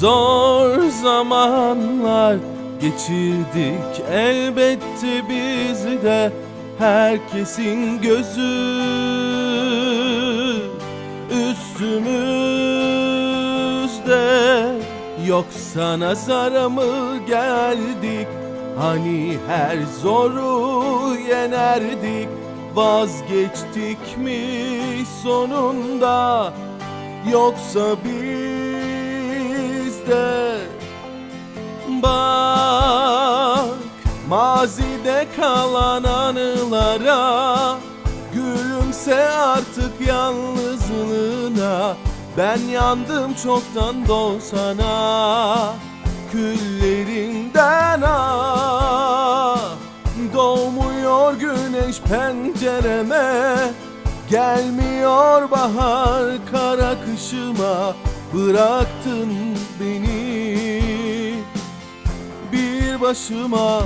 Zor zamanlar geçirdik elbette biz de herkesin gözü. Üstümüzde Yoksa nazara mı geldik? Hani her zoru yenerdik Vazgeçtik mi sonunda? Yoksa biz de Bak mazide kalan anılara Gülümse artık yalnızlığına. Ben yandım çoktan doğsana Küllerinden ah. Doğmuyor güneş pencereme Gelmiyor bahar kara kışıma Bıraktın beni. Bir başıma